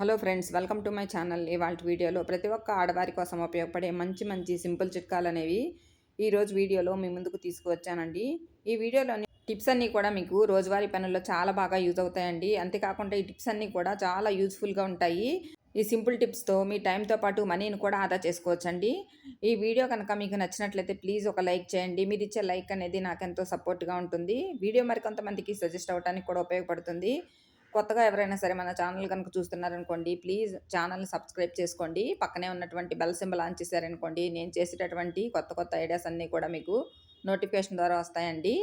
Hello friends welcome to my channel. ఇవాళ వీడియోలో ప్రతి ఒక్క ఆడవారి కోసం ఉపయోగపడే మంచి మంచి సింపుల్ చిట్కాలు అనేవి ఈరోజు వీడియోలో మీ ముందుకు తీసుకువచ్చానండి. ఈ వీడియోలోని టిప్స్ అన్నీ కూడా మీకు రోజువారీ పనుల్లో చాలా బాగా యూజ్ అవుతాయండి. అంతేకాకుండా ఈ టిప్స్ అన్నీ కూడా చాలా యూజ్ఫుల్గా ఉంటాయి. ఈ సింపుల్ టిప్స్తో మీ టైంతో పాటు మనీని కూడా ఆదా చేసుకోవచ్చండి. ఈ వీడియో కనుక మీకు నచ్చినట్లయితే ప్లీజ్ ఒక లైక్ చేయండి. మీరు ఇచ్చే లైక్ అనేది నాకు ఎంతో సపోర్ట్గా ఉంటుంది. వీడియో మరికొంతమందికి సజెస్ట్ అవ్వడానికి కూడా ఉపయోగపడుతుంది. కొత్తగా ఎవరైనా సరే మన ఛానల్ కనుక చూస్తున్నారనుకోండి ప్లీజ్ ఛానల్ని సబ్స్క్రైబ్ చేసుకోండి. పక్కనే ఉన్నటువంటి బెల్ సింబల్ ఆన్ చేశారనుకోండి నేను చేసేటటువంటి కొత్త కొత్త ఐడియాస్ అన్నీ కూడా మీకు నోటిఫికేషన్ ద్వారా వస్తాయండి.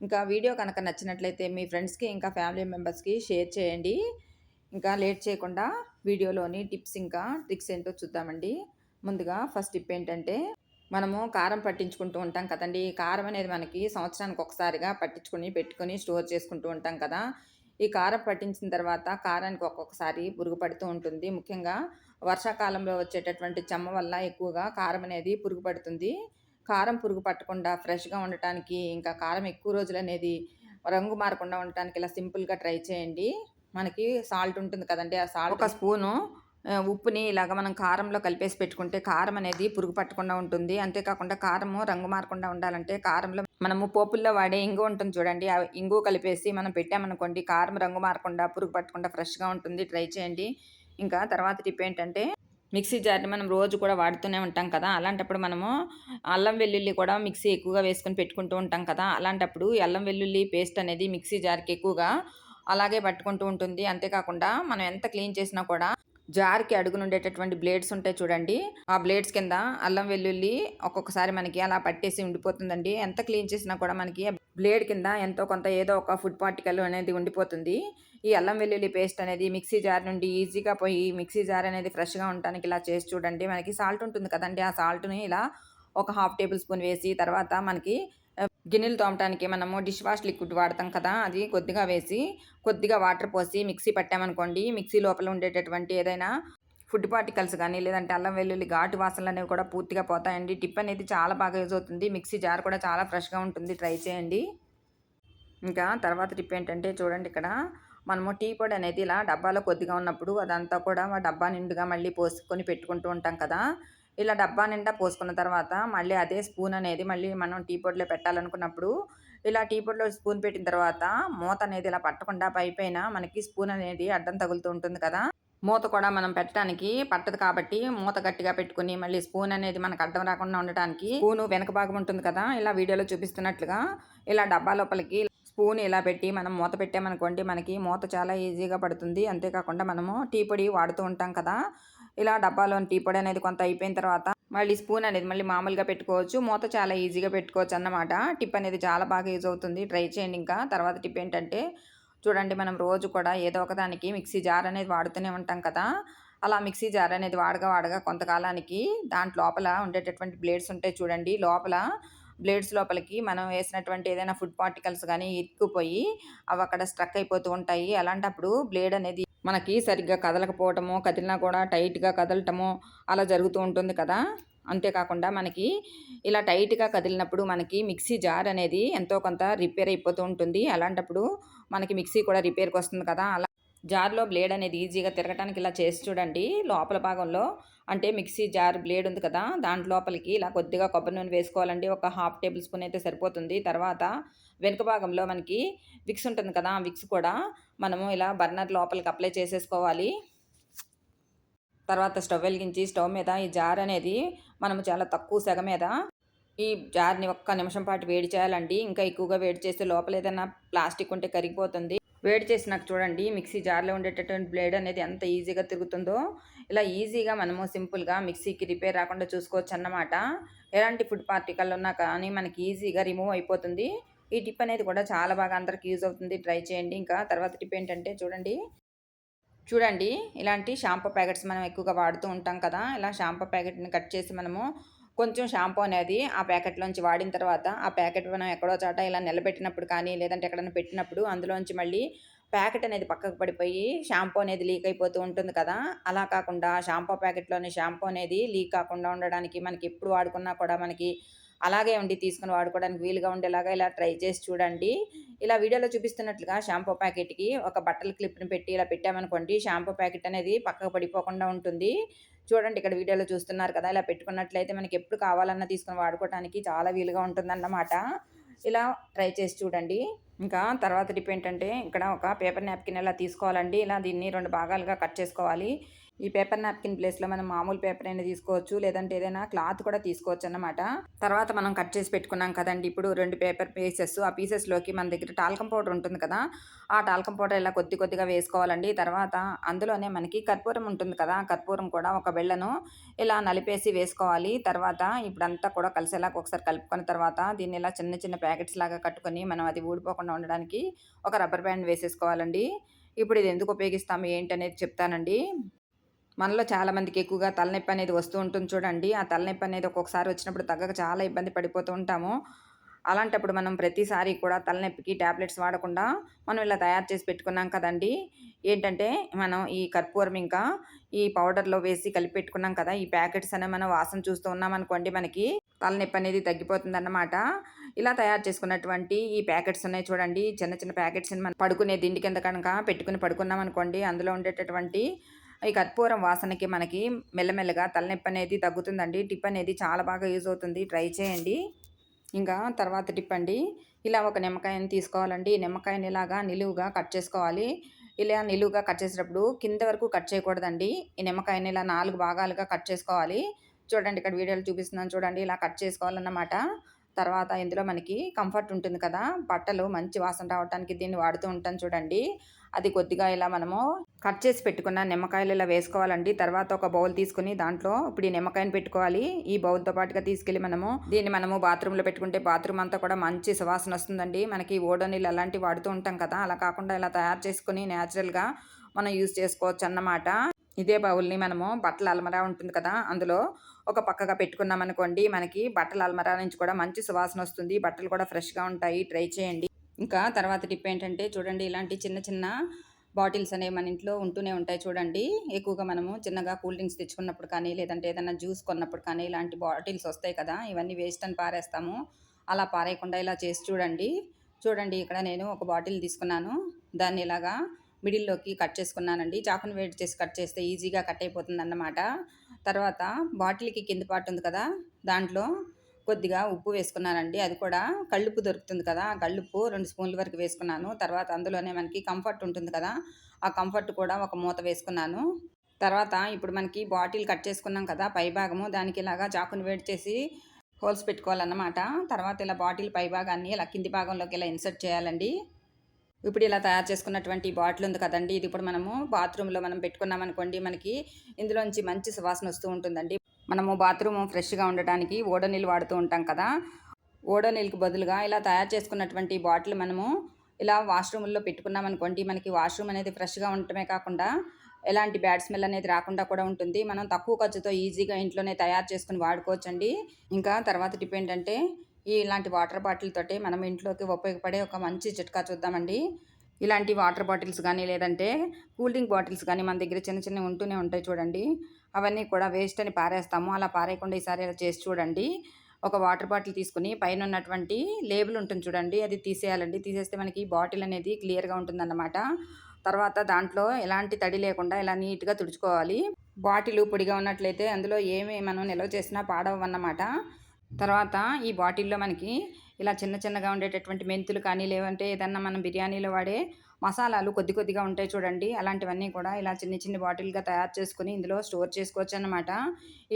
ఇంకా వీడియో కనుక నచ్చినట్లయితే మీ ఫ్రెండ్స్కి ఇంకా ఫ్యామిలీ మెంబర్స్కి షేర్ చేయండి. ఇంకా లేట్ చేయకుండా వీడియోలోని టిప్స్ ఇంకా ట్రిక్స్ ఏంటో చూద్దామండి. ముందుగా ఫస్ట్ టిప్ ఏంటంటే మనము కారం పట్టించుకుంటూ ఉంటాం కదండి. కారం అనేది మనకి సంవత్సరానికి ఒకసారిగా పట్టించుకొని పెట్టుకొని స్టోర్ చేసుకుంటూ ఉంటాం కదా. ఈ కారం పట్టించిన తర్వాత కారానికి ఒక్కొక్కసారి పురుగు పడుతూ ఉంటుంది. ముఖ్యంగా వర్షాకాలంలో వచ్చేటటువంటి చెమ్మ వల్ల ఎక్కువగా కారం అనేది పురుగు పడుతుంది. కారం పురుగు పట్టకుండా ఫ్రెష్గా ఉండటానికి ఇంకా కారం ఎక్కువ రోజులు అనేది రంగు మారకుండా ఉండటానికి ఇలా సింపుల్గా ట్రై చేయండి. మనకి సాల్ట్ ఉంటుంది కదండి ఆ సాల్ట్ ఒక స్పూను ఉప్పుని ఇలాగ మనం కారంలో కలిపేసి పెట్టుకుంటే కారం అనేది పురుగు పట్టకుండా ఉంటుంది. అంతేకాకుండా కారము రంగు మారకుండా ఉండాలంటే కారంలో మనము పోపుల్లో వాడే ఇంగు ఉంటుంది చూడండి. ఆ ఇంగు కలిపేసి మనం పెట్టామనుకోండి కారం రంగు మారకుండా పురుగు పట్టకుండా ఫ్రెష్గా ఉంటుంది. ట్రై చేయండి. ఇంకా తర్వాత టిప్ ఏంటంటే మిక్సీ జార్ని మనం రోజు కూడా వాడుతూనే ఉంటాం కదా. అలాంటప్పుడు మనము అల్లం వెల్లుల్లి కూడా మిక్సీ ఎక్కువగా వేసుకొని పెట్టుకుంటూ ఉంటాం కదా. అలాంటప్పుడు అల్లం వెల్లుల్లి పేస్ట్ అనేది మిక్సీ జార్కి ఎక్కువగా అలాగే పట్టుకుంటూ ఉంటుంది. అంతేకాకుండా మనం ఎంత క్లీన్ చేసినా కూడా జార్కి అడుగునుండేటటువంటి బ్లేడ్స్ ఉంటాయి చూడండి. ఆ బ్లేడ్స్ కింద అల్లం వెల్లుల్లి ఒక్కొక్కసారి మనకి అలా పట్టేసి ఉండిపోతుందండి. ఎంత క్లీన్ చేసినా కూడా మనకి బ్లేడ్ కింద ఎంతో కొంత ఏదో ఒక ఫుడ్ పార్టికల్ అనేది ఉండిపోతుంది. ఈ అల్లం వెల్లుల్లి పేస్ట్ అనేది మిక్సీ జార్ నుండి ఈజీగా పోయి మిక్సీ జార్ అనేది ఫ్రెష్గా ఉండడానికి ఇలా చేసి చూడండి. మనకి సాల్ట్ ఉంటుంది కదండి. ఆ సాల్ట్ని ఇలా ఒక హాఫ్ టేబుల్ స్పూన్ వేసి తర్వాత మనకి గిన్నెలు తోమటానికి మనము డిష్ వాష్ లిక్విడ్ వాడతాం కదా అది కొద్దిగా వేసి కొద్దిగా వాటర్ పోసి మిక్సీ పట్టామనుకోండి మిక్సీ లోపల ఉండేటటువంటి ఏదైనా ఫుడ్ పార్టికల్స్ కానీ లేదంటే అల్లం వెల్లుల్లి ఘాటు వాసనలు అనేవి కూడా పూర్తిగా పోతాయండి. టిప్ అనేది చాలా బాగా యూజ్ అవుతుంది. మిక్సీ జార్ కూడా చాలా ఫ్రెష్గా ఉంటుంది. ట్రై చేయండి. ఇంకా తర్వాత టిప్ ఏంటంటే చూడండి ఇక్కడ మనము టీ పొడి అనేది ఇలా డబ్బాలో కొద్దిగా ఉన్నప్పుడు అదంతా కూడా డబ్బా నిండుగా మళ్ళీ పోసుకొని పెట్టుకుంటూ ఉంటాం కదా ఇలా డబ్బా నిండా పోసుకున్న తర్వాత మళ్ళీ అదే స్పూన్ అనేది మళ్ళీ మనం టీ పొడిలో పెట్టాలనుకున్నప్పుడు ఇలా టీ పొడిలో స్పూన్ పెట్టిన తర్వాత మూత అనేది ఇలా పట్టకుండా పైపైన మనకి స్పూన్ అనేది అడ్డం తగులుతూ ఉంటుంది కదా. మూత కూడా మనం పెట్టడానికి పట్టదు కాబట్టి మూత గట్టిగా పెట్టుకుని మళ్ళీ స్పూన్ అనేది మనకు అడ్డం రాకుండా ఉండటానికి స్పూన్ వెనక భాగం ఉంటుంది కదా. ఇలా వీడియోలో చూపిస్తున్నట్లుగా ఇలా డబ్బా లోపలికి స్పూన్ ఇలా పెట్టి మనం మూత పెట్టామనుకోండి మనకి మూత చాలా ఈజీగా పడుతుంది. అంతేకాకుండా మనము టీ పొడి వాడుతూ ఉంటాం కదా. ఇలా డబ్బాలోని టీ పొడి అనేది కొంత అయిపోయిన తర్వాత మళ్ళీ స్పూన్ అనేది మళ్ళీ మామూలుగా పెట్టుకోవచ్చు. మూత చాలా ఈజీగా పెట్టుకోవచ్చు అన్నమాట. టిప్ అనేది చాలా బాగా యూజ్ అవుతుంది. ట్రై చేయండి ఇంకా. తర్వాత టిప్ ఏంటంటే చూడండి మనం రోజు కూడా ఏదో ఒకదానికి మిక్సీ జార్ అనేది వాడుతూనే ఉంటాం కదా. అలా మిక్సీ జార్ అనేది వాడగా వాడగా కొంతకాలానికి దాంట్లో లోపల ఉండేటటువంటి బ్లేడ్స్ ఉంటాయి చూడండి లోపల బ్లేడ్స్ లోపలికి మనం వేసినటువంటి ఏదైనా ఫుడ్ పార్టికల్స్ కానీ ఇరుక్కుపోయి అవి అక్కడ స్ట్రక్ అయిపోతూ ఉంటాయి. అలాంటప్పుడు బ్లేడ్ అనేది మనకి సరిగ్గా కదలకపోవటము కదిలినా కూడా టైట్గా కదలటము అలా జరుగుతూ ఉంటుంది కదా! అంతేకాకుండా మనకి ఇలా టైట్గా కదిలినప్పుడు మనకి మిక్సీ జార్ అనేది ఎంతో కొంత రిపేర్ అయిపోతూ ఉంటుంది. అలాంటప్పుడు మనకి మిక్సీ కూడా రిపేర్కి వస్తుంది కదా! అలా జార్లో బ్లేడ్ అనేది ఈజీగా తిరగటానికి ఇలా చేసి చూడండి. లోపల భాగంలో అంటే మిక్సీ జార్ బ్లేడ్ ఉంది కదా దాంట్ లోపలికి ఇలా కొద్దిగా కొబ్బరి నూనె వేసుకోవాలండి. ఒక హాఫ్ టేబుల్ స్పూన్ అయితే సరిపోతుంది. తర్వాత వెనుక భాగంలో మనకి విక్స్ ఉంటుంది కదా ఆ విక్స్ కూడా మనము ఇలా బర్నర్ లోపలికి అప్లై చేసేసుకోవాలి. తర్వాత స్టవ్ వెలిగించి స్టవ్ మీద ఈ జార్ అనేది మనము చాలా తక్కువ సెగ మీద ఈ జార్ని ఒక్క నిమిషం పాటు వేడి చేయాలండి. ఇంకా ఎక్కువగా వేడి చేస్తే లోపల ఏదైనా ప్లాస్టిక్ ఉంటే కరిగిపోతుంది. వేడి చేసినాక చూడండి మిక్సీ జార్లో ఉండేటటువంటి బ్లేడ్ అనేది ఎంత ఈజీగా తిరుగుతుందో. ఇలా ఈజీగా మనము సింపుల్గా మిక్సీకి రిపేర్ రాకుండా చూసుకోవచ్చు అన్నమాట. ఎలాంటి ఫుడ్ పార్టికల్ ఉన్నా కానీ మనకి ఈజీగా రిమూవ్ అయిపోతుంది. ఈ టిప్ అనేది కూడా చాలా బాగా అందరికి యూజ్ అవుతుంది. ట్రై చేయండి. ఇంకా తర్వాత టిప్ ఏంటంటే చూడండి. చూడండి ఇలాంటి షాంపూ ప్యాకెట్స్ మనం ఎక్కువగా వాడుతూ ఉంటాం కదా ఇలా షాంపూ ప్యాకెట్ని కట్ చేసి మనము కొంచెం షాంపూ అనేది ఆ ప్యాకెట్లోంచి వాడిన తర్వాత ఆ ప్యాకెట్ మనం ఎక్కడో చాట ఇలా నిలబెట్టినప్పుడు కానీ లేదంటే ఎక్కడైనా పెట్టినప్పుడు అందులోంచి మళ్ళీ ప్యాకెట్ అనేది పక్కకు పడిపోయి షాంపూ అనేది లీక్ అయిపోతూ ఉంటుంది కదా! అలా కాకుండా షాంపూ ప్యాకెట్లోని షాంపూ అనేది లీక్ కాకుండా ఉండడానికి మనకి ఎప్పుడు వాడుకున్నా కూడా మనకి అలాగే ఉండి తీసుకుని వాడుకోవడానికి వీలుగా ఉండేలాగా ఇలా ట్రై చేసి చూడండి. ఇలా వీడియోలో చూపిస్తున్నట్లుగా షాంపూ ప్యాకెట్కి ఒక బట్టల క్లిప్ని పెట్టి ఇలా పెట్టామనుకోండి షాంపూ ప్యాకెట్ అనేది పక్కకు పడిపోకుండా ఉంటుంది. చూడండి ఇక్కడ వీడియోలో చూస్తున్నారు కదా ఇలా పెట్టుకున్నట్లయితే మనకి ఎప్పుడు కావాలన్నా తీసుకుని వాడుకోవడానికి చాలా వీలుగా ఉంటుందన్నమాట. ఇలా ట్రై చేసి చూడండి. ఇంకా తర్వాత టిప్ ఏంటంటే ఇక్కడ ఒక పేపర్ నాప్కిన్ ఇలా తీసుకోవాలండి ఇలా దీన్ని రెండు భాగాలుగా కట్ చేసుకోవాలి. ఈ పేపర్ నాప్కిన్ ప్లేస్లో మనం మామూలు పేపర్ అయినా తీసుకోవచ్చు లేదంటే ఏదైనా క్లాత్ కూడా తీసుకోవచ్చు అన్నమాట. తర్వాత మనం కట్ చేసి పెట్టుకున్నాం కదండి ఇప్పుడు రెండు పేపర్ పీసెస్ ఆ పీసెస్లోకి మన దగ్గర టాల్కం పౌడర్ ఉంటుంది కదా ఆ టాల్కం పౌడర్ ఇలా కొద్ది కొద్దిగా వేసుకోవాలండి. తర్వాత అందులోనే మనకి కర్పూరం ఉంటుంది కదా కర్పూరం కూడా ఒక బెళ్ళను ఇలా నలిపేసి వేసుకోవాలి. తర్వాత ఇప్పుడంతా కూడా కలిసేలాగా ఒకసారి కలుపుకున్న తర్వాత దీన్ని ఇలా చిన్న చిన్న ప్యాకెట్స్ లాగా కట్టుకొని మనం అది ఊడిపోకుండా ఉండడానికి ఒక రబ్బర్ బ్యాండ్ వేసేసుకోవాలండి. ఇప్పుడు ఇది ఎందుకు ఉపయోగిస్తాము ఏంటి అనేది చెప్తానండి. మనలో చాలామందికి ఎక్కువగా తలనొప్పి అనేది వస్తూ ఉంటుంది చూడండి. ఆ తలనొప్పి అనేది ఒక్కొక్కసారి వచ్చినప్పుడు తగ్గక చాలా ఇబ్బంది పడిపోతూ ఉంటాము. అలాంటప్పుడు మనం ప్రతిసారి కూడా తలనొప్పికి ట్యాబ్లెట్స్ వాడకుండా మనం ఇలా తయారు చేసి పెట్టుకున్నాం కదండి. ఏంటంటే మనం ఈ కర్పూరం ఇంకా ఈ పౌడర్లో వేసి కలిపి పెట్టుకున్నాం కదా ఈ ప్యాకెట్స్ అనే మనం వాసన చూస్తూ ఉన్నాం అనుకోండి మనకి తలనొప్పి అనేది తగ్గిపోతుందన్నమాట. ఇలా తయారు చేసుకున్నటువంటి ఈ ప్యాకెట్స్ ఉన్నాయి చూడండి. చిన్న చిన్న ప్యాకెట్స్ మనం పడుకునే దిండి కింద కనుక పెట్టుకుని పడుకున్నాం అనుకోండి అందులో ఉండేటటువంటి ఈ కర్పూరం వాసనకి మనకి మెల్లమెల్లగా తలనొప్పి అనేది తగ్గుతుందండి. టిప్ అనేది చాలా బాగా యూజ్ అవుతుంది. ట్రై చేయండి. ఇంకా తర్వాత టిప్ అండి. ఇలా ఒక నిమ్మకాయని తీసుకోవాలండి. నిమ్మకాయని ఇలాగా నిలువుగా కట్ చేసుకోవాలి. ఇలా నిలువుగా కట్ చేసేటప్పుడు కింద వరకు కట్ చేయకూడదండి. ఈ నిమ్మకాయని ఇలా నాలుగు భాగాలుగా కట్ చేసుకోవాలి. చూడండి ఇక్కడ వీడియోలు చూపిస్తున్నాను చూడండి. ఇలా కట్ చేసుకోవాలన్నమాట. తర్వాత ఇందులో మనకి కంఫర్ట్ ఉంటుంది కదా. బట్టలు మంచి వాసన రావడానికి దీన్ని వాడుతూ ఉంటాను చూడండి. అది కొద్దిగా ఇలా మనము కట్ చేసి పెట్టుకున్న నిమ్మకాయలు ఇలా వేసుకోవాలండి. తర్వాత ఒక బౌల్ తీసుకుని దాంట్లో ఇప్పుడు ఈ నిమ్మకాయని పెట్టుకోవాలి. ఈ బౌల్తో పాటుగా తీసుకెళ్ళి మనము దీన్ని మనము బాత్రూంలో పెట్టుకుంటే బాత్రూమ్ అంతా కూడా మంచి సువాసన వస్తుందండి. మనకి ఓడోనీళ్ళు అలాంటివి వాడుతూ ఉంటాం కదా అలా కాకుండా ఇలా తయారు చేసుకుని న్యాచురల్గా మనం యూజ్ చేసుకోవచ్చు అన్నమాట. ఇదే బౌల్ని మనము బట్టల అల్మరా ఉంటుంది కదా అందులో ఒక పక్కగా పెట్టుకున్నాం అనుకోండి మనకి బట్టల అల్మరా నుంచి కూడా మంచి సువాసన వస్తుంది. బట్టలు కూడా ఫ్రెష్గా ఉంటాయి. ట్రై చేయండి. ఇంకా తర్వాత టిప్ ఏంటంటే చూడండి ఇలాంటి చిన్న చిన్న బాటిల్స్ అనేవి మన ఇంట్లో ఉంటూనే ఉంటాయి చూడండి. ఎక్కువగా మనము చిన్నగా కూల్ డ్రింక్స్ తెచ్చుకున్నప్పుడు కానీ లేదంటే ఏదైనా జ్యూస్ కొన్నప్పుడు కానీ ఇలాంటి బాటిల్స్ వస్తాయి కదా ఇవన్నీ వేస్ట్ అని పారేస్తాము. అలా పారేయకుండా ఇలా చేసి చూడండి. చూడండి ఇక్కడ నేను ఒక బాటిల్ తీసుకున్నాను. దాన్ని ఇలాగా మిడిల్లోకి కట్ చేసుకున్నానండి. చాకుని వేడి చేసి కట్ చేస్తే ఈజీగా కట్ అయిపోతుంది అన్నమాట తర్వాత బాటిల్కి కింద పాటు ఉంది కదా దాంట్లో కొద్దిగా ఉప్పు వేసుకున్నానండి. అది కూడా కళ్ళుప్పు దొరుకుతుంది కదా ఆ కళ్ళుప్పు రెండు స్పూన్ల వరకు వేసుకున్నాను. తర్వాత అందులోనే మనకి కంఫర్ట్ ఉంటుంది కదా ఆ కంఫర్ట్ కూడా ఒక మూత వేసుకున్నాను. తర్వాత ఇప్పుడు మనకి బాటిల్ కట్ చేసుకున్నాం కదా పై భాగము దానికి ఇలాగా చాకుని వేడి చేసి హోల్స్ పెట్టుకోవాలన్నమాట. తర్వాత ఇలా బాటిల్ పై భాగాన్ని ఇలా కింది భాగంలోకి ఇలా ఇన్సర్ట్ చేయాలండి. ఇప్పుడు ఇలా తయారు చేసుకున్నటువంటి బాటిల్ ఉంది కదండి ఇది ఇప్పుడు మనము బాత్రూంలో మనం పెట్టుకున్నాం అనుకోండి మనకి ఇందులోంచి మంచి సువాసన వస్తూ ఉంటుందండి. మనము బాత్రూమ్ ఫ్రెష్గా ఉండటానికి ఓడ నీళ్ళు వాడుతూ ఉంటాం కదా. ఓడో నీళ్ళకి బదులుగా ఇలా తయారు చేసుకున్నటువంటి బాటిల్ మనము ఇలా వాష్రూమ్లో పెట్టుకున్నాం అనుకోండి మనకి వాష్రూమ్ అనేది ఫ్రెష్గా ఉండటమే కాకుండా ఎలాంటి బ్యాడ్ స్మెల్ అనేది రాకుండా కూడా ఉంటుంది. మనం తక్కువ ఖర్చుతో ఈజీగా ఇంట్లోనే తయారు చేసుకుని వాడుకోవచ్చండి. ఇంకా తర్వాత టిప్ ఏంటంటే ఈ ఇలాంటి వాటర్ బాటిల్ తోటి మనం ఇంట్లోకి ఉపయోగపడే ఒక మంచి చిట్కా చూద్దామండి. ఇలాంటి వాటర్ బాటిల్స్ కానీ లేదంటే కూల్ డ్రింక్ బాటిల్స్ కానీ మన దగ్గర చిన్న చిన్నవి ఉంటూనే ఉంటాయి చూడండి. అవన్నీ కూడా వేస్ట్ అని పారేస్తాము. అలా పారేయకుండా ఈసారి ఇలా చేసి చూడండి. ఒక వాటర్ బాటిల్ తీసుకుని పైన ఉన్నటువంటి లేబుల్ ఉంటుంది చూడండి. అది తీసేయాలండి. తీసేస్తే మనకి బాటిల్ అనేది క్లియర్గా ఉంటుందన్నమాట. తర్వాత దాంట్లో ఎలాంటి తడి లేకుండా ఇలా నీట్గా తుడుచుకోవాలి. బాటిల్ పొడిగా ఉన్నట్లయితే అందులో ఏమి మనం నిల్వ చేసినా పాడవన్నమాట. తర్వాత ఈ బాటిల్లో మనకి ఇలా చిన్న చిన్నగా ఉండేటటువంటి మెంతులు కానీ లేవంటే ఏదన్నా మనం బిర్యానీలో వాడే మసాలాలు కొద్ది కొద్దిగా ఉంటాయి చూడండి. అలాంటివన్నీ కూడా ఇలా చిన్న చిన్న బాటిల్గా తయారు చేసుకుని ఇందులో స్టోర్ చేసుకోవచ్చు అనమాట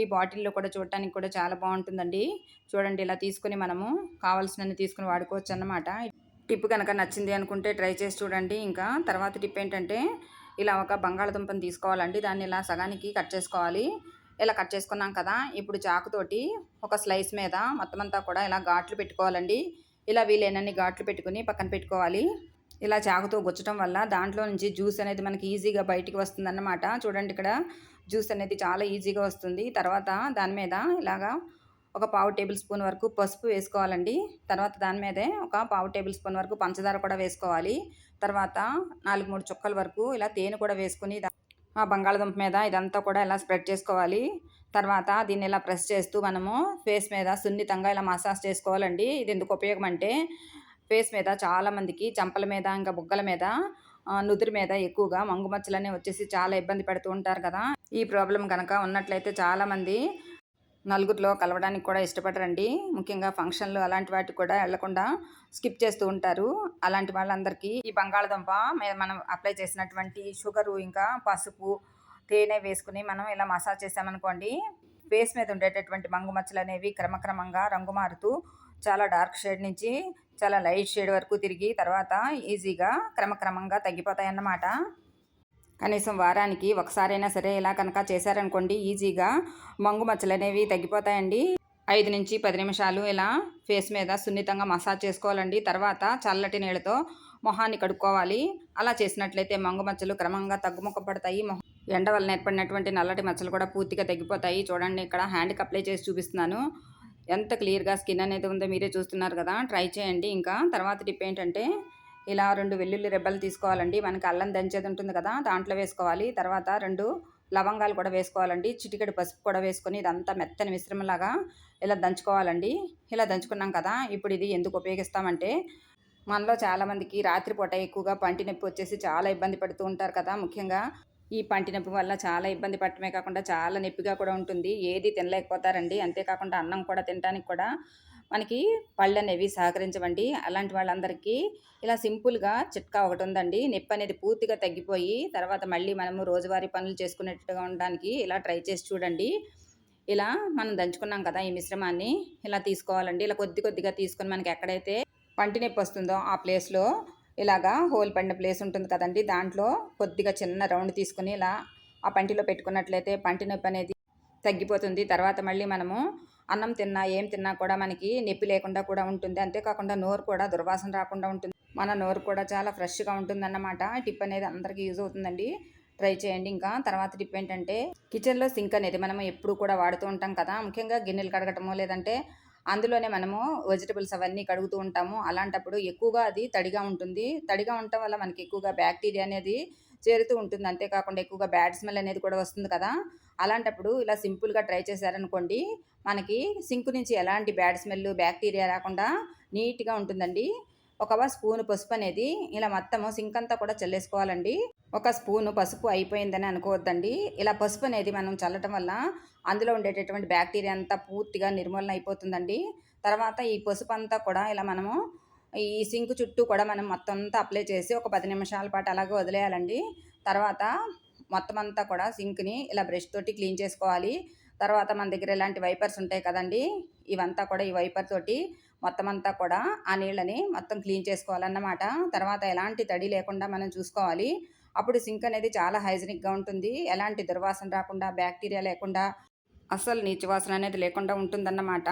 ఈ బాటిల్లో కూడా చూడటానికి కూడా చాలా బాగుంటుందండి. చూడండి ఇలా తీసుకుని మనము కావాల్సినన్ని తీసుకుని వాడుకోవచ్చు అన్నమాట. టిప్ కనుక నచ్చింది అనుకుంటే ట్రై చేసి చూడండి. ఇంకా తర్వాత టిప్ ఏంటంటే ఇలా ఒక బంగాళదుంపని తీసుకోవాలండి. దాన్ని ఇలా సగానికి కట్ చేసుకోవాలి. ఇలా కట్ చేసుకున్నాం కదా ఇప్పుడు చాకుతోటి ఒక స్లైస్ మీద మొత్తం అంతా కూడా ఇలా ఘాట్లు పెట్టుకోవాలండి. ఇలా వీలైనన్ని ఘాట్లు పెట్టుకుని పక్కన పెట్టుకోవాలి. ఇలా చాకుతో గుచ్చడం వల్ల దాంట్లో నుంచి జ్యూస్ అనేది మనకి ఈజీగా బయటికి వస్తుందన్నమాట. చూడండి ఇక్కడ జ్యూస్ అనేది చాలా ఈజీగా వస్తుంది. తర్వాత దాని మీద ఇలాగా ఒక పావు టేబుల్ స్పూన్ వరకు పసుపు వేసుకోవాలండి. తర్వాత దాని మీదే ఒక పావు టేబుల్ స్పూన్ వరకు పంచదార కూడా వేసుకోవాలి. తర్వాత నాలుగు మూడు చుక్కల వరకు ఇలా తేనె కూడా వేసుకుని ఆ బంగాళదుంప మీద ఇదంతా కూడా ఇలా స్ప్రెడ్ చేసుకోవాలి. తర్వాత దీన్ని ఇలా ప్రెస్ చేస్తూ మనము ఫేస్ మీద సున్నితంగా ఇలా మసాజ్ చేసుకోవాలండి. ఇది ఎందుకు ఉపయోగం అంటే ఫేస్ మీద చాలామందికి చంపల మీద ఇంకా బుగ్గల మీద నుదురు మీద ఎక్కువగా మంగు మచ్చలనే వచ్చేసి చాలా ఇబ్బంది పెడుతూ ఉంటారు కదా. ఈ ప్రాబ్లం కనుక ఉన్నట్లయితే చాలామంది నలుగురిలో కలవడానికి కూడా ఇష్టపడరండి. ముఖ్యంగా ఫంక్షన్లు అలాంటి వాటికి కూడా వెళ్ళకుండా స్కిప్ చేస్తూ ఉంటారు. అలాంటి వాళ్ళందరికీ ఈ బంగాళదుంప మనం అప్లై చేసినటువంటి షుగరు ఇంకా పసుపు తేనె వేసుకుని మనం ఇలా మసాజ్ చేసామనుకోండి ఫేస్ మీద ఉండేటటువంటి మంగు మచ్చలు అనేవి క్రమక్రమంగా రంగు మారుతూ చాలా డార్క్ షేడ్ నుంచి చాలా లైట్ షేడ్ వరకు తిరిగి తర్వాత ఈజీగా క్రమక్రమంగా తగ్గిపోతాయి అన్నమాట కనీసం వారానికి ఒకసారైనా సరే ఇలా కనుక చేశారనుకోండి ఈజీగా మంగు మచ్చలు అనేవి తగ్గిపోతాయండి. ఐదు నుంచి పది నిమిషాలు ఇలా ఫేస్ మీద సున్నితంగా మసాజ్ చేసుకోవాలండి. తర్వాత చల్లటి నీళ్ళతో మొహాన్ని కడుక్కోవాలి. అలా చేసినట్లయితే మంగు మచ్చలు క్రమంగా తగ్గుముఖ పడతాయి. ఎండ వల్ల ఏర్పడినటువంటి నల్లటి మచ్చలు కూడా పూర్తిగా తగ్గిపోతాయి. చూడండి ఇక్కడ హ్యాండ్కి అప్లై చేసి చూపిస్తున్నాను. ఎంత క్లియర్గా స్కిన్ అనేది ఉందో మీరే చూస్తున్నారు కదా ట్రై చేయండి. ఇంకా తర్వాత టిప్ ఏంటంటే ఇలా రెండు వెల్లుల్లి రెబ్బలు తీసుకోవాలండి. మనకి అల్లం దంచేది ఉంటుంది కదా దాంట్లో వేసుకోవాలి. తర్వాత రెండు లవంగాలు కూడా వేసుకోవాలండి. చిటికెడు పసుపు కూడా వేసుకొని ఇదంతా మెత్తని మిశ్రమంలాగా ఇలా దంచుకోవాలండి. ఇలా దంచుకున్నాం కదా ఇప్పుడు ఇది ఎందుకు ఉపయోగిస్తామంటే మనలో చాలామందికి రాత్రిపూట ఎక్కువగా పంటి నొప్పి వచ్చేసి చాలా ఇబ్బంది పడుతూ ఉంటారు కదా ముఖ్యంగా ఈ పంటి నొప్పి వల్ల చాలా ఇబ్బంది పట్టమే కాకుండా చాలా నొప్పిగా కూడా ఉంటుంది. ఏది తినలేకపోతారండి. అంతేకాకుండా అన్నం కూడా తినడానికి కూడా మనకి పళ్ళు అనేవి సహకరించవండి. అలాంటి వాళ్ళందరికీ ఇలా సింపుల్గా చిట్కా ఒకటి ఉందండి. నొప్పి అనేది పూర్తిగా తగ్గిపోయి తర్వాత మళ్ళీ మనము రోజువారీ పనులు చేసుకునేట్టుగా ఉండడానికి ఇలా ట్రై చేసి చూడండి. ఇలా మనం దంచుకున్నాం కదా ఈ మిశ్రమాన్ని ఇలా తీసుకోవాలండి. ఇలా కొద్ది కొద్దిగా తీసుకొని మనకి ఎక్కడైతే పంటి నొప్పి వస్తుందో ఆ ప్లేస్లో ఇలాగా హోల్ పడిన ప్లేస్ ఉంటుంది కదండి. దాంట్లో కొద్దిగా చిన్న రౌండ్ తీసుకుని ఇలా ఆ పంటిలో పెట్టుకున్నట్లయితే పంటి నొప్పి అనేది తగ్గిపోతుంది. తర్వాత మళ్ళీ మనము అన్నం తిన్నా ఏం తిన్నా కూడా మనకి నొప్పి లేకుండా కూడా ఉంటుంది. అంతేకాకుండా నోరు కూడా దుర్వాసన రాకుండా ఉంటుంది. మన నోరు కూడా చాలా ఫ్రెష్గా ఉంటుందన్నమాట. టిప్ అనేది అందరికీ యూజ్ అవుతుందండి. ట్రై చేయండి ఇంకా. తర్వాత టిప్ ఏంటంటే కిచెన్లో సింక్ అనేది మనం ఎప్పుడు కూడా వాడుతూ ఉంటాం కదా. ముఖ్యంగా గిన్నెలు కడగటము లేదంటే అందులోనే మనము వెజిటబుల్స్ అవన్నీ కడుగుతూ ఉంటాము. అలాంటప్పుడు ఎక్కువగా అది తడిగా ఉంటుంది. తడిగా ఉండటం వల్ల మనకి ఎక్కువగా బ్యాక్టీరియా అనేది చేరుతూ ఉంటుంది. అంతేకాకుండా ఎక్కువగా బ్యాడ్ స్మెల్ అనేది కూడా వస్తుంది కదా. అలాంటప్పుడు ఇలా సింపుల్గా ట్రై చేశారనుకోండి మనకి సింక్ నుంచి ఎలాంటి బ్యాడ్ స్మెల్ బ్యాక్టీరియా రాకుండా నీట్గా ఉంటుందండి. ఒక స్పూన్ పసుపు అనేది ఇలా మొత్తము సింక్ అంతా కూడా చల్లేసుకోవాలండి. ఒక స్పూను పసుపు అయిపోయిందని అనుకోవద్దండి. ఇలా పసుపు అనేది మనం చల్లటం వల్ల అందులో ఉండేటటువంటి బ్యాక్టీరియా అంతా పూర్తిగా నిర్మూలన అయిపోతుందండి. తర్వాత ఈ పసుపు అంతా కూడా ఇలా మనము ఈ సింక్ చుట్టూ కూడా మనం మొత్తం అంతా అప్లై చేసి ఒక పది నిమిషాల పాటు అలాగే వదిలేయాలండి. తర్వాత మొత్తం అంతా కూడా సింక్ని ఇలా బ్రష్ తోటి క్లీన్ చేసుకోవాలి. తర్వాత మన దగ్గర ఇలాంటి వైపర్స్ ఉంటాయి కదండి. ఇవంతా కూడా ఈ వైపర్ తోటి మొత్తం అంతా కూడా ఆ నీళ్ళని మొత్తం క్లీన్ చేసుకోవాలన్నమాట. తర్వాత ఎలాంటి తడి లేకుండా మనం చూసుకోవాలి. అప్పుడు సింక్ అనేది చాలా హైజీనిక్గా ఉంటుంది. ఎలాంటి దుర్వాసన రాకుండా బ్యాక్టీరియా లేకుండా అస్సలు నీచు వాసన అనేది లేకుండా ఉంటుందన్నమాట.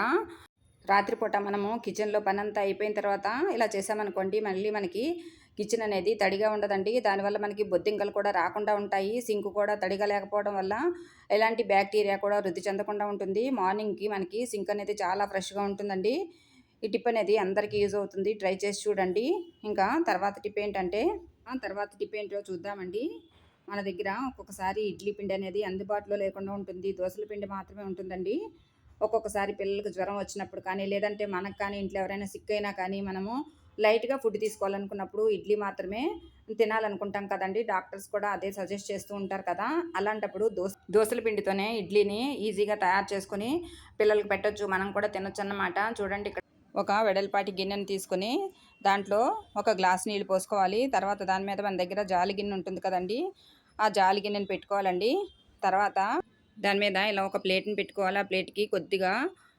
రాత్రిపూట మనము కిచెన్లో పని అంతా అయిపోయిన తర్వాత ఇలా చేసామనుకోండి మళ్ళీ మనకి కిచెన్ అనేది తడిగా ఉండదండి. దానివల్ల మనకి బొద్దింకలు కూడా రాకుండా ఉంటాయి. సింక్ కూడా తడిగా లేకపోవడం వల్ల ఎలాంటి బ్యాక్టీరియా కూడా వృద్ధి చెందకుండా ఉంటుంది. మార్నింగ్కి మనకి సింక్ అనేది చాలా ఫ్రెష్గా ఉంటుందండి. ఈ టిప్ అనేది అందరికీ యూజ్ అవుతుంది. ట్రై చేసి చూడండి. ఇంకా తర్వాత టిప్ ఏంటంటే తర్వాత టిప్ ఏంటో చూద్దామండి. మన దగ్గర ఒక్కొక్కసారి ఇడ్లీ పిండి అనేది అందుబాటులో లేకుండా ఉంటుంది. దోశల పిండి మాత్రమే ఉంటుందండి. ఒక్కొక్కసారి పిల్లలకు జ్వరం వచ్చినప్పుడు కానీ లేదంటే మనకు కానీ ఇంట్లో ఎవరైనా సిక్ అయినా కానీ మనము లైట్గా ఫుడ్ తీసుకోవాలనుకున్నప్పుడు ఇడ్లీ మాత్రమే తినాలనుకుంటాం కదండి. డాక్టర్స్ కూడా అదే సజెస్ట్ చేస్తూ ఉంటారు కదా. అలాంటప్పుడు దోశ దోశల పిండితోనే ఇడ్లీని ఈజీగా తయారు చేసుకుని పిల్లలకు పెట్టొచ్చు. మనం కూడా తినొచ్చు అన్నమాట చూడండి ఇక్కడ ఒక వెడల్పాటి గిన్నెను తీసుకుని దాంట్లో ఒక గ్లాస్ నీళ్ళు పోసుకోవాలి. తర్వాత దాని మీద మన దగ్గర జాలి గిన్నె ఉంటుంది కదండి. ఆ జాలి గిన్నెని పెట్టుకోవాలండి. తర్వాత దాని మీద ఇలా ఒక ప్లేట్ని పెట్టుకోవాలి. ఆ ప్లేట్కి కొద్దిగా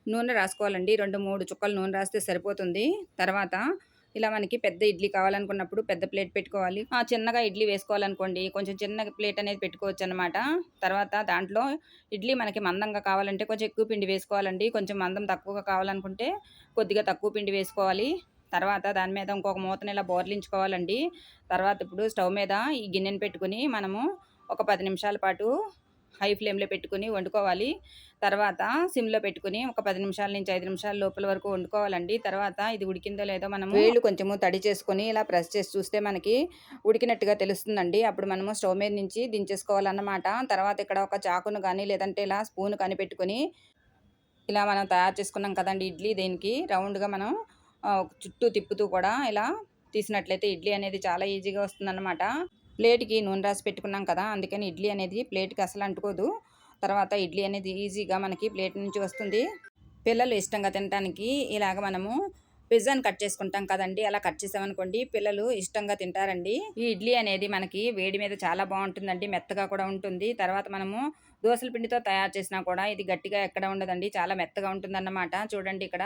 నూనె రాసుకోవాలండి. రెండు మూడు చుక్కలు నూనె రాస్తే సరిపోతుంది. తర్వాత ఇలా మనకి పెద్ద ఇడ్లీ కావాలనుకున్నప్పుడు పెద్ద ప్లేట్ పెట్టుకోవాలి. ఆ చిన్నగా ఇడ్లీ వేసుకోవాలనుకోండి. కొంచెం చిన్న ప్లేట్ అనేది పెట్టుకోవచ్చు అనమాట తర్వాత దాంట్లో ఇడ్లీ మనకి మందంగా కావాలంటే కొంచెం ఎక్కువ పిండి వేసుకోవాలండి. కొంచెం మందం తక్కువగా కావాలనుకుంటే కొద్దిగా తక్కువ పిండి వేసుకోవాలి. తర్వాత దాని మీద ఇంకొక మూతని ఇలా బోర్లించుకోవాలండి. తర్వాత ఇప్పుడు స్టవ్ మీద ఈ గిన్నెని పెట్టుకుని మనము ఒక పది నిమిషాల పాటు హై ఫ్లేమ్లో పెట్టుకుని వండుకోవాలి. తర్వాత సిమ్లో పెట్టుకుని ఒక పది నిమిషాల నుంచి ఐదు నిమిషాల లోపల వరకు వండుకోవాలండి. తర్వాత ఇది ఉడికిందో లేదో మనం వేళ్ళు కొంచెము తడి చేసుకొని ఇలా ప్రెస్ చేసి చూస్తే మనకి ఉడికినట్టుగా తెలుస్తుందండి. అప్పుడు మనము స్టవ్ మీద నుంచి దించేసుకోవాలన్నమాట. తర్వాత ఇక్కడ ఒక చాకును కానీ లేదంటే ఇలా స్పూన్ కానీ పెట్టుకొని ఇలా మనం తయారు చేసుకున్నాం కదండి ఇడ్లీ. దీనికి రౌండ్గా మనం చుట్టూ తిప్పుతూ కూడా ఇలా తీసినట్లయితే ఇడ్లీ అనేది చాలా ఈజీగా వస్తుందన్నమాట. ప్లేట్కి నూనె రాసి పెట్టుకున్నాం కదా అందుకని ఇడ్లీ అనేది ప్లేట్కి అసలు అంటుకోదు. తర్వాత ఇడ్లీ అనేది ఈజీగా మనకి ప్లేట్ నుంచి వస్తుంది. పిల్లలు ఇష్టంగా తినడానికి ఇలాగ మనము పిజ్జాని కట్ చేసుకుంటాం కదండి అలా కట్ చేసామనుకోండి పిల్లలు ఇష్టంగా తింటారండి. ఈ ఇడ్లీ అనేది మనకి వేడి మీద చాలా బాగుంటుందండి మెత్తగా కూడా ఉంటుంది. తర్వాత మనము దోసల పిండితో తయారు చేసినా కూడా ఇది గట్టిగా ఎక్కడ ఉండదండి చాలా మెత్తగా ఉంటుందన్నమాట. చూడండి ఇక్కడ.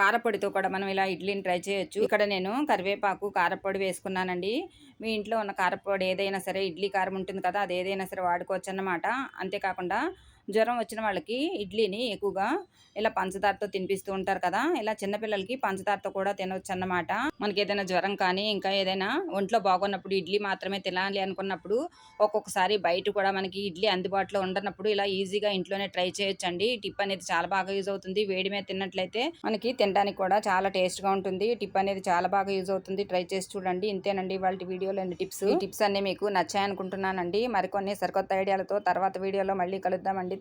కారపొడితో కూడా మనం ఇలా ఇడ్లీని ట్రై చేయొచ్చు. ఇక్కడ నేను కరివేపాకు కారపొడి వేసుకున్నానండి. మీ ఇంట్లో ఉన్న కారపొడి ఏదైనా సరే ఇడ్లీ కారం ఉంటుంది కదా అది ఏదైనా సరే వాడుకోవచ్చు అన్నమాట అంతేకాకుండా జ్వరం వచ్చిన వాళ్ళకి ఇడ్లీని ఎక్కువగా ఇలా పంచదారతో తినిపిస్తూ ఉంటారు కదా. ఇలా చిన్నపిల్లలకి పంచదారతో కూడా తినవచ్చు అన్నమాట మనకి ఏదైనా జ్వరం కానీ ఇంకా ఏదైనా ఒంట్లో బాగున్నప్పుడు ఇడ్లీ మాత్రమే తినాలి అనుకున్నప్పుడు ఒక్కొక్కసారి బయట కూడా మనకి ఇడ్లీ అందుబాటులో ఉండనప్పుడు ఇలా ఈజీగా ఇంట్లోనే ట్రై చేయొచ్చండి. అండి టిప్ అనేది చాలా బాగా యూజ్ అవుతుంది. వేడి మీద తిన్నట్లయితే మనకి తినడానికి కూడా చాలా టేస్ట్గా ఉంటుంది. టిప్ అనేది చాలా బాగా యూజ్ అవుతుంది. ట్రై చేసి చూడండి. ఇంతేనండి వాళ్ళ వీడియోలోని టిప్స్. టిప్స్ అన్ని మీకు నచ్చాయనుకుంటున్నానండి. మరికొన్ని సరికొత్త ఐడియాలతో తర్వాత వీడియోలో మళ్ళీ కలుద్దామండి.